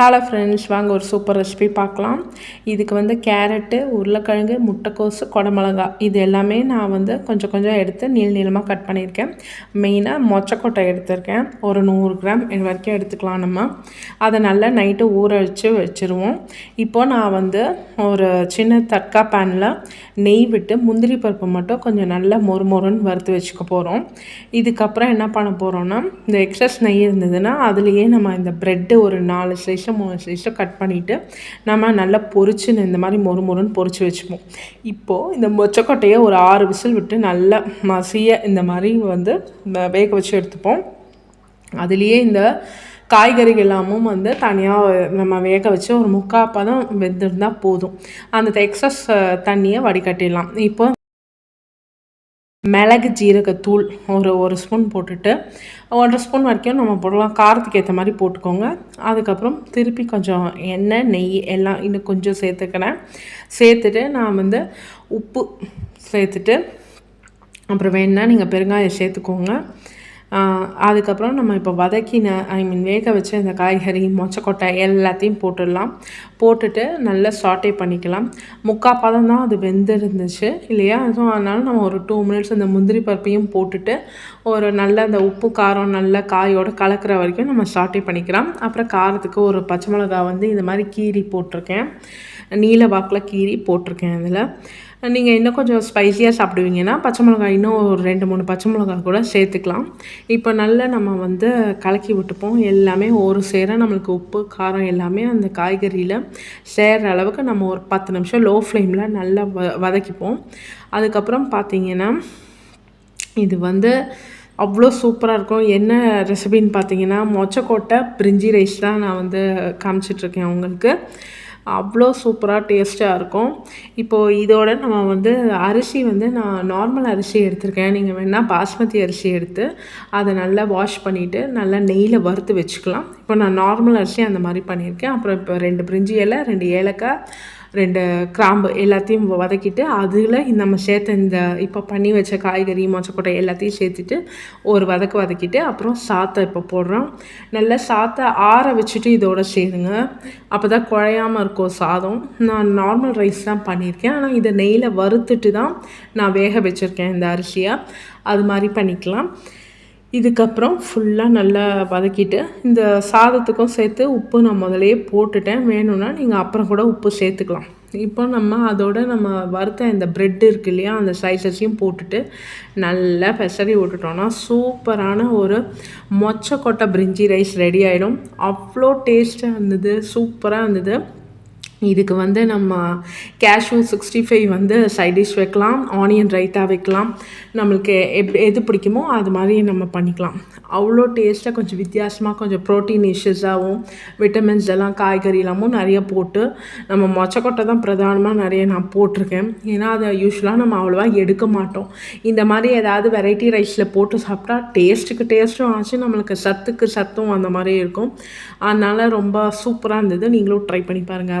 Hello friends வாங்க ஒரு super recipe பார்க்கலாம். இதுக்கு வந்து கேரட்டு உருளைக்கிழங்கு முட்டைக்கோசு குடமிளகா. இது எல்லாமே நான் வந்து கொஞ்சம் கொஞ்சம் எடுத்து நீள் நீளமாக கட் பண்ணியிருக்கேன். மெயினாக மொச்சக்கொட்டை எடுத்திருக்கேன். ஒரு நூறு கிராம் இது வரைக்கும் எடுத்துக்கலாம் நம்ம. அதை நல்லா நைட்டு ஊற வச்சு வச்சுருவோம். இப்போ நான் வந்து ஒரு சின்ன தட்கா பேனில் நெய் விட்டு முந்திரி பருப்பு மட்டும் கொஞ்சம் நல்லா மொறு மொறுன்னு வறுத்து வச்சுக்க போகிறோம் இதுக்கப்புறம் என்ன பண்ண போகிறோன்னா இந்த எக்ஸஸ் நெய் இருந்ததுன்னா அதுலேயே நம்ம இந்த ப்ரெட்டு ஒரு நாலு சைஸ் நிமிஷம் மூணு கட் பண்ணிவிட்டு நம்ம நல்லா பொறிச்சு இந்த மாதிரி மொறு மொறுன்னு பொறிச்சு வச்சுப்போம். இப்போது இந்த மொச்சக்கொட்டையை ஒரு ஆறு விசில் விட்டு நல்லா மசிய இந்த மாதிரி வந்து வேக வச்சு எடுத்துப்போம். அதுலேயே இந்த காய்கறிகள் எல்லாமும் வந்து தனியாக நம்ம வேக வச்சு ஒரு முக்கால் பதம் வெந்திருந்தால் போதும். அந்த எக்ஸஸ் தண்ணியை வடிகட்டிடலாம். இப்போ மிளகு ஜீரகத்தூள் ஒரு ஒரு ஸ்பூன் போட்டுட்டு ஒன்றரை ஸ்பூன் வரைக்கும் நம்ம போடலாம். காரத்துக்கு ஏற்ற மாதிரி போட்டுக்கோங்க. அதுக்கப்புறம் திருப்பி கொஞ்சம் எண்ணெய் நெய் எல்லாம் இன்னும் கொஞ்சம் சேர்த்துக்கிறேன். சேர்த்துட்டு நான் வந்து உப்பு சேர்த்துட்டு அப்புறம் வேணுன்னா நீங்கள் பெருங்காயம் சேர்த்துக்கோங்க. அதுக்கப்புறம் நம்ம இப்போ வதக்கின ஐ மீன் வேக வச்ச இந்த காய்கறி மொச்சக்கொட்டை எல்லாத்தையும் போட்டுடலாம். போட்டுட்டு நல்லா சாட்டே பண்ணிக்கலாம். முக்கால் பதம் தான் அது வெந்திருந்துச்சு இல்லையா? ஸோ அதனால் நம்ம ஒரு டூ மினிட்ஸ் அந்த முந்திரி பருப்பையும் போட்டுட்டு ஒரு நல்ல அந்த உப்பு காரம் நல்ல காயோடு கலக்கிற வரைக்கும் நம்ம சாட்டே பண்ணிக்கலாம். அப்புறம் காரத்துக்கு ஒரு பச்சை மிளகா வந்து இந்த மாதிரி கீரி போட்டிருக்கேன். நீல வாக்கில் கீரி போட்டிருக்கேன் அதில். நீங்கள் இன்னும் கொஞ்சம் ஸ்பைஸியாக சாப்பிடுவீங்கன்னா பச்சை மிளகாய் இன்னும் ஒரு ரெண்டு மூணு பச்சை மிளகாய் கூட சேர்த்துக்கலாம். இப்போ நல்லா நம்ம வந்து கலக்கி விட்டுப்போம். எல்லாமே ஒரு சேர நம்மளுக்கு உப்பு காரம் எல்லாமே அந்த காய்கறியில் சேர்கிற அளவுக்கு நம்ம ஒரு பத்து நிமிஷம் லோ ஃப்ளேமில் நல்லா வ வதக்கிப்போம். அதுக்கப்புறம் பார்த்திங்கன்னா இது வந்து அவ்வளோ சூப்பராக இருக்கும். என்ன ரெசிபின்னு பார்த்தீங்கன்னா மொச்சக்கோட்டை பிரிஞ்சி ரைஸ் தான் நான் வந்து காமிச்சிட்ருக்கேன் உங்களுக்கு. அவ்வளோ சூப்பராக டேஸ்ட்டாக இருக்கும். இப்போது இதோட நம்ம வந்து அரிசி வந்து நான் நார்மல் அரிசி எடுத்திருக்கேன். நீங்கள் வேணால் பாஸ்மதி அரிசி எடுத்து அதை நல்லா வாஷ் பண்ணிவிட்டு நல்லா நெய்யில் வறுத்து வச்சுக்கலாம். இப்போ நான் நார்மல் அரிசி அந்த மாதிரி பண்ணியிருக்கேன். அப்புறம் இப்போ ரெண்டு பிரிஞ்சி இலை ரெண்டு ஏலக்காய் ரெண்டு கிராம்பு எல்லாத்தையும் வதக்கிட்டு அதில் நம்ம சேர்த்த இந்த இப்போ பண்ணி வச்ச காய்கறி மொச்சக்கொட்டை எல்லாத்தையும் சேர்த்துட்டு ஒரு வதக்கு வதக்கிட்டு அப்புறம் சாத்தை இப்போ போடுறோம். நல்லா சாத்தை ஆற வச்சுட்டு இதோட சேருங்க. அப்போ தான் குழையாமல் இருக்கும் சாதம். நான் நார்மல் ரைஸ் தான் பண்ணியிருக்கேன். ஆனால் இதை நெய்யில் வறுத்துட்டு தான் நான் வேக வச்சுருக்கேன் இந்த அரிசியை. அது மாதிரி பண்ணிக்கலாம். இதுக்கப்புறம் ஃபுல்லாக நல்லா வதக்கிட்டு இந்த சாதத்துக்கும் சேர்த்து உப்பு நான் முதலையே போட்டுட்டேன். வேணும்னா நீங்கள் அப்புறம் கூட உப்பு சேர்த்துக்கலாம். இப்போ நம்ம அதோட நம்ம வறுத்த இந்த ப்ரெட் இருக்கு இல்லையா அந்த ஸ்லைசஸையும் போட்டுட்டு நல்லா பெசரி விட்டுட்டோன்னா சூப்பரான ஒரு மொச்சக்கொட்டை பிரிஞ்சி ரைஸ் ரெடி ஆகிடும் அவ்வளோ டேஸ்ட்டாக இருந்தது சூப்பராக இருந்தது. இதுக்கு வந்து நம்ம கேஷ்யூ சிக்ஸ்டி ஃபைவ் வந்து சைட் டிஷ் வைக்கலாம் ஆனியன் ரைத்தா வைக்கலாம். நம்மளுக்கு எப் எது பிடிக்குமோ அது மாதிரி நம்ம பண்ணிக்கலாம். அவ்வளோ டேஸ்ட்டாக கொஞ்சம் வித்தியாசமாக கொஞ்சம் ப்ரோட்டீன் இஷ்யூஸாகவும் விட்டமின்ஸ் எல்லாம் காய்கறி எல்லாமும் நிறைய போட்டு நம்ம மொச்சக்கொட்டை தான் பிரதானமாக நிறைய நான் போட்டிருக்கேன். ஏன்னா அதை யூஸ்வலாக நம்ம அவ்வளோவா எடுக்க மாட்டோம். இந்த மாதிரி ஏதாவது வெரைட்டி ரைஸில் போட்டு சாப்பிட்டா டேஸ்ட்டுக்கு டேஸ்ட்டும் ஆச்சு நம்மளுக்கு சத்துக்கு சத்தும் அந்த மாதிரி இருக்கும். அதனால் ரொம்ப சூப்பராக இருந்தது. நீங்களும் ட்ரை பண்ணி பாருங்கள்